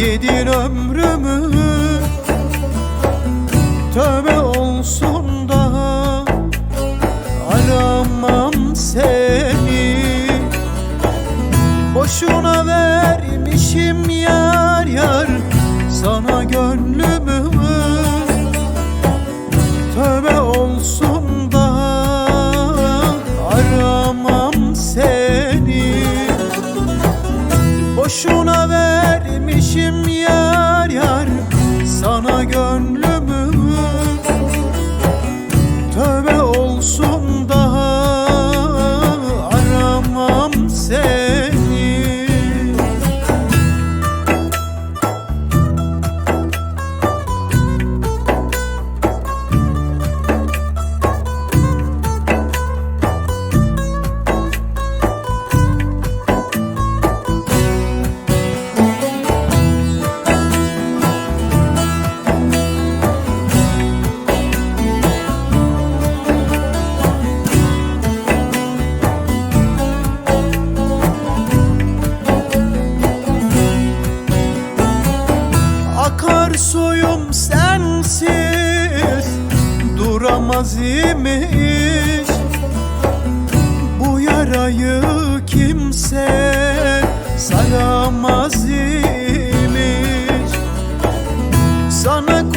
Yedin ömrümü. Tövbe olsun da Aramam seni. Boşuna vermişim yar yar Sana gönlümü. Tövbe olsun da Aramam seni. Boşuna vermişim yar yar sana gönlümü. Tövbe olsun suyum sensiz Duramaz imiş. Bu yarayı kimse saramaz imiş. Sana